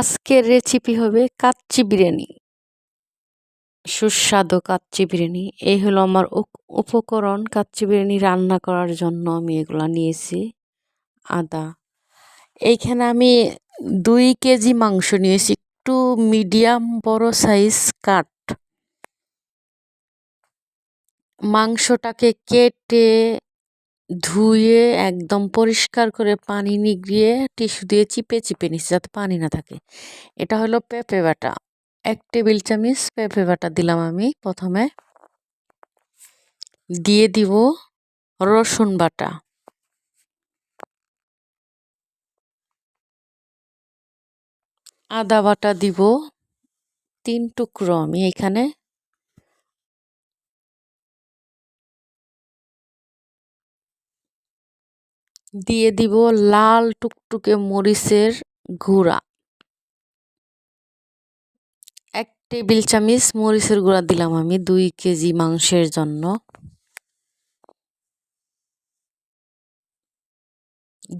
আজকের রেসিপি হবে কাচ্চি বিরিয়ানি। সুস্বাদু কাচ্চি বিরিয়ানি। এই হলো আমার উপকরণ কাচ্চি বিরিয়ানি রান্না করার জন্য আমি এগুলো নিয়েছি। আদা। এইখানে আমি দুই কেজি মাংস নিয়েছি, একটু মিডিয়াম বড় সাইজ কাট মাংসটাকে কেটে ধুয়ে একদম পরিষ্কার করে পানি নিগড়িয়ে টিস্যু দিয়ে চিপে চিপে নিচ্ছি যাতে পানি না থাকে। এটা হলো পেঁপে বাটা। এক টেবিল চামচ পেঁপে বাটা দিলাম আমি প্রথমে। দিয়ে দিব রসুন বাটা। আদা বাটা দিব তিন টুকরো আমি এখানে। দিয়ে দিব লাল টুকটুকে মরিচের গুঁড়া। এক টেবিল চামচ মরিচের গুঁড়া দিলাম আমি দুই কেজি মাংসের জন্য।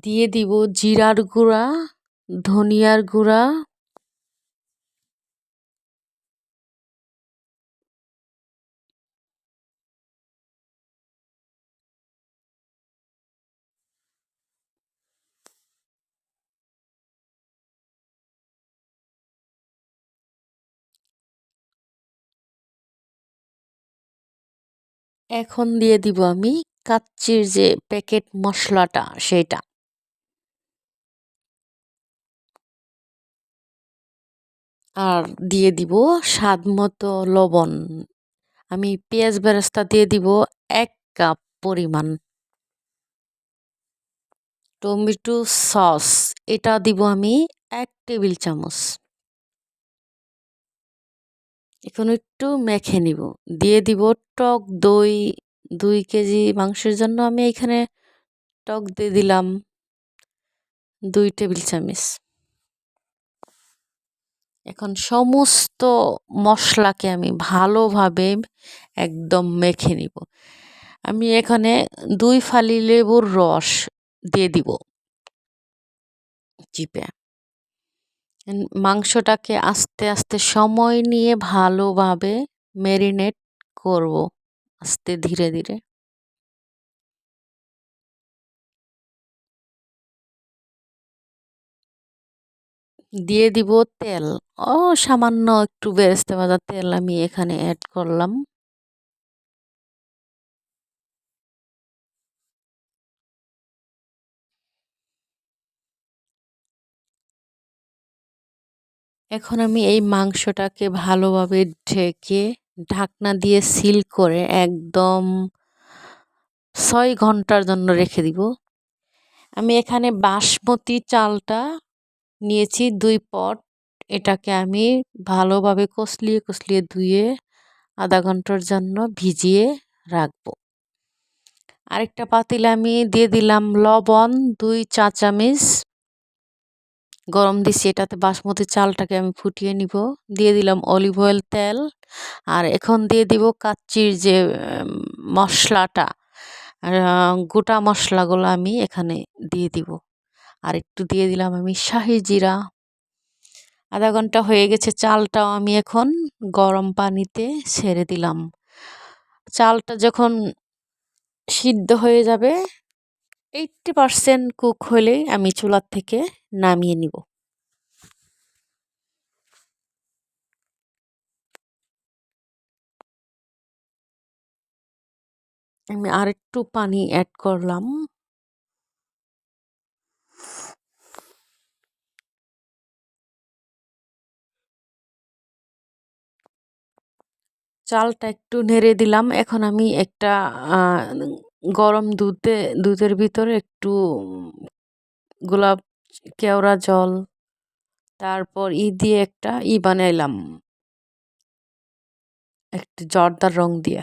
দিয়ে দিব জিরার গুঁড়া, ধনিয়ার গুঁড়া এখন দিয়ে দিব আমি কাচ্চির যে প্যাকেট মশলাটা সেটা আর দিয়ে দিব স্বাদ মতো লবণ। আমি পেঁয়াজ বেরেস্তা দিয়ে দিব এক কাপ পরিমাণ। টমেটো সস, এটা দিব আমি এক টেবিল চামচ। এখন একটু মেখে নিব। দিয়ে দিব টক দই, দুই কেজি মাংসের জন্য আমি এখানে টক দিয়ে দিলাম দুই টেবিল চামচ। এখন সমস্ত মশলাকে আমি ভালোভাবে একদম মেখে নিব। আমি এখানে দুই ফালি লেবুর রস দিয়ে দিব। চিপে মাংসটাকে আস্তে আস্তে সময় নিয়ে ভালোভাবে ম্যারিনেট করব। আস্তে, ধীরে ধীরে। দিয়ে দিব তেল। ও সামান্য একটু বেরেস্তে ভাজা তেল আমি এখানে অ্যাড করলাম। এখন আমি এই মাংসটাকে ভালোভাবে ঢেকে ঢাকনা দিয়ে সিল করে একদম ছয় ঘণ্টার জন্য রেখে দিব। আমি এখানে বাসমতি চালটা নিয়েছি দুই পট। এটাকে আমি ভালোভাবে কষলিয়ে কষলিয়ে ধুয়ে আধা ঘণ্টার জন্য ভিজিয়ে রাখব। আরেকটা পাতিলে আমি দিয়ে দিলাম লবণ, দুই চা চামচ গরম দিছি এটাতে বাসমতি চালটাকে আমি ফুটিয়ে নিব। দিয়ে দিলাম অলিভ অয়েল তেল। আর এখন দিয়ে দিব কাচ্চির যে মশলাটা। গোটা মশলাগুলো আমি এখানে দিয়ে দিব। আর একটু দিয়ে দিলাম আমি শাহি জিরা। আধা ঘণ্টা হয়ে গেছে চালটাও আমি এখন গরম পানিতে ছেড়ে দিলাম। চালটা যখন সিদ্ধ হয়ে যাবে এইটটি পারসেন্ট কুক হলেই আমি চুলার থেকে নামিয়ে নিব। আমি আর একটু পানি অ্যাড করলাম। চালটা একটু নেড়ে দিলাম। এখন আমি একটা গরম দুধে, দুধের ভিতরে একটু গোলাপ কেওড়া জল, তারপর ই দিয়ে একটা ই বানাইলাম। একটু জর্দার রং দিয়ে।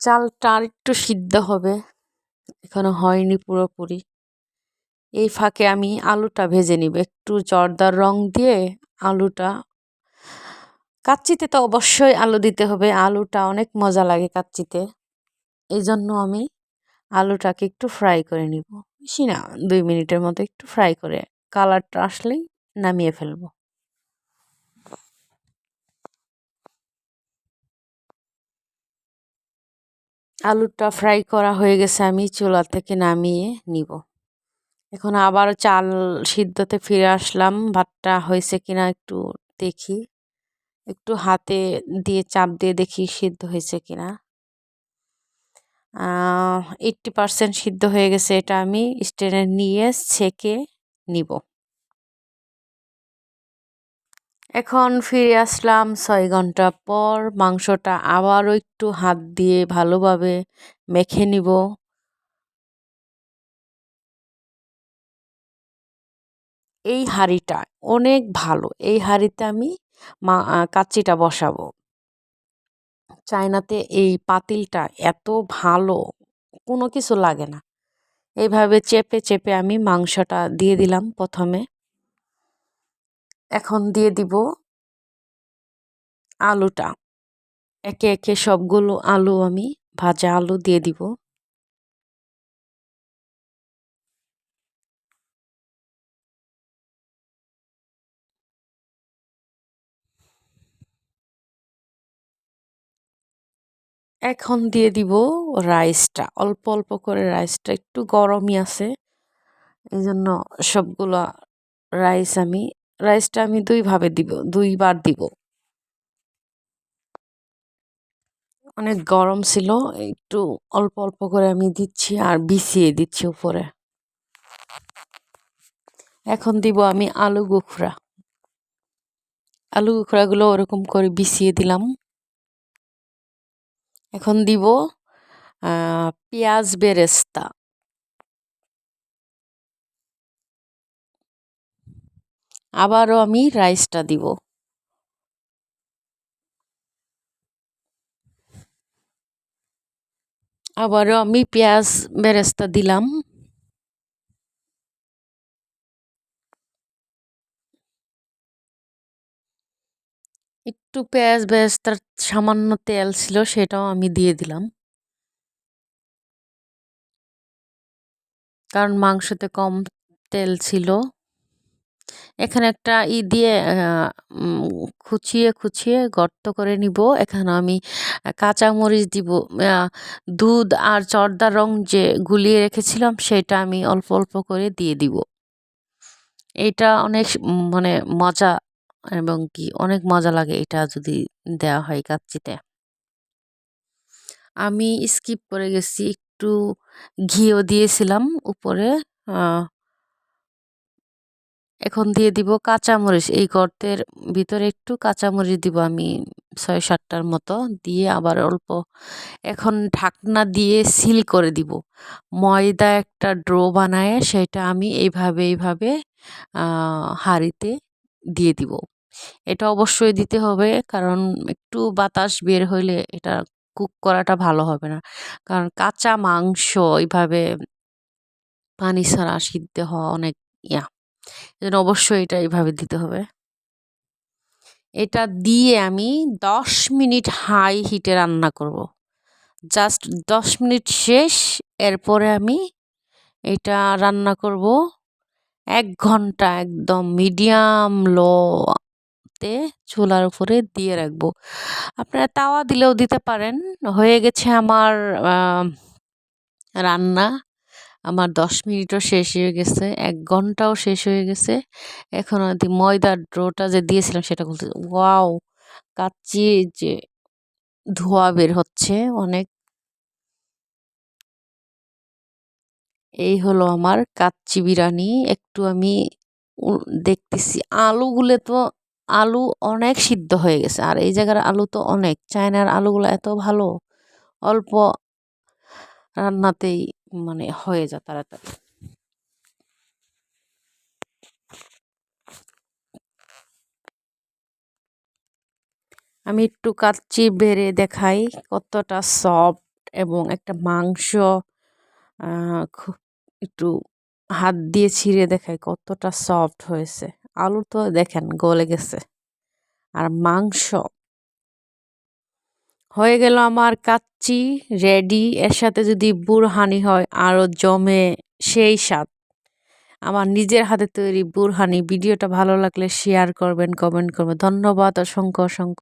চালটা আর একটু সিদ্ধ হবে, এখনও হয়নি পুরোপুরি। এই ফাঁকে আমি আলুটা ভেজে নিব। একটু জর্দার রং দিয়ে আলুটা কাচ্চিতে তো অবশ্যই আলু দিতে হবে। আলুটা অনেক মজা লাগে কাচ্চিতে। এই জন্য আমি আলুটাকে একটু ফ্রাই করে নিব। বেশি না, দুই মিনিটের মতো একটু ফ্রাই করে কালারটা আসলেই নামিয়ে ফেলব। আলুটা ফ্রাই করা হয়ে গেছে আমি চুলা থেকে নামিয়ে নিব। এখন আবার চাল সিদ্ধতে ফিরে আসলাম। ভাতটা হয়েছে কিনা একটু দেখি। একটু হাতে দিয়ে চাপ দিয়ে দেখি সিদ্ধ হয়েছে কিনা। এইট্টি পারসেন্ট সিদ্ধ হয়ে গেছে এটা আমি স্টেনে নিয়ে ছেঁকে নিব। এখন ফিরে আসলাম ছয় ঘণ্টা পর মাংসটা আবারও একটু হাত দিয়ে ভালোভাবে মেখে নিব। এই হাঁড়িটা অনেক ভালো, এই হাঁড়িতে আমি মা কাচ্চিটা বসাবো। চায়নাতে এই পাতিলটা এত ভালো, কোনো কিছু লাগে না। এইভাবে চেপে চেপে আমি মাংসটা দিয়ে দিলাম প্রথমে। এখন দিয়ে দিব আলুটা। একে একে সবগুলো আলু আমি ভাজা আলু দিয়ে দিব। এখন দিয়ে দিব রাইসটা অল্প অল্প করে রাইসটা একটু গরমই আছে। এই জন্য সবগুলো রাইস আমি রাইসটা আমি দুইভাবে দিব, দুইবার দিব। অনেক গরম ছিল, একটু অল্প অল্প করে আমি দিচ্ছি আর বিছিয়ে দিচ্ছি উপরে। এখন দিব আমি আলু গুখরা। আলু গুখরাগুলো ওরকম করে বিছিয়ে দিলাম। এখন দিব পেঁয়াজ বেরেস্তা। আবারও আমি রাইসটা দিব। আবারও আমি পেঁয়াজ বেরেস্তা দিলাম। একটু পেঁয়াজ বেরেস্তার সামান্য তেল ছিল সেটাও আমি দিয়ে দিলাম। কারণ মাংসতে কম তেল ছিল। এখানে একটা ই দিয়ে খুচিয়ে খুচিয়ে গর্ত করে নিব। এখানে আমি কাঁচা মরিচ দিব দুধ আর চর্দা রং যে গুলিয়ে রেখেছিলাম সেটা আমি অল্প অল্প করে দিয়ে দিব। এটা অনেক মানে মজা এবং কি অনেক মজা লাগে এটা যদি দেওয়া হয় কাচ্চিতে। আমি স্কিপ করে গেছি, একটু ঘিও দিয়েছিলাম উপরে এখন দিয়ে দিব কাঁচামরিচ। এই গর্তের ভিতরে একটু কাঁচামরিচ দিব আমি ছয় সাতটার মতো, দিয়ে আবার অল্প এখন ঢাকনা দিয়ে সিল করে দিব। ময়দা একটা ড্রো বানায়, সেটা আমি এইভাবে এইভাবে হাঁড়িতে দিয়ে দিব। এটা অবশ্যই দিতে হবে। কারণ একটু বাতাস বের হইলে এটা কুক করাটা ভালো হবে না। কারণ কাঁচা মাংস এইভাবে পানি ছাড়া সিদ্ধ হওয়া অনেক ইয়া। এজন্য অবশ্যই এটা এইভাবে দিতে হবে। এটা দিয়ে আমি দশ মিনিট হাই হিটে রান্না করব। জাস্ট দশ মিনিট শেষ, এরপরে আমি এটা রান্না করব। এক ঘণ্টা একদম মিডিয়াম লোতে চুলার উপরে দিয়ে রাখব। আপনারা তাওয়া দিলেও দিতে পারেন। হয়ে গেছে আমার রান্না। আমার দশ মিনিটও শেষ হয়ে গেছে, এক ঘন্টাও শেষ হয়ে গেছে। এখন আদি ময়দার ড্রোটা যে দিয়েছিলাম সেটা খুলতে ওয়াও, কাচ্চি যে ধোয়া বের হচ্ছে অনেক। এই হলো আমার কাচ্চি বিরিয়ানি। একটু আমি দেখতেছি। আলুগুলো তো আলু অনেক সিদ্ধ হয়ে গেছে। আর এই জায়গার আলু তো অনেক। চায়নার আলুগুলো এত ভালো, অল্প রান্নাতেই মানে হয়ে যায় তাড়াতাড়ি। আমি একটু কাচ্চি বেড়ে দেখাই কতটা সফট এবং একটা মাংস খুব একটু হাত দিয়ে ছিঁড়ে দেখাই কতটা সফট হয়েছে। আলু তো দেখেন গলে গেছে। আর মাংস। হয়ে গেল আমার কাচ্চি রেডি এর সাথে যদি বুড়হানি হয় আরও জমে সেই স্বাদ। আমার নিজের হাতে তৈরি বুড়হানি ভিডিওটা ভালো লাগলে শেয়ার করবেন কমেন্ট করবেন। ধন্যবাদ, অসংখ্য অসংখ্য।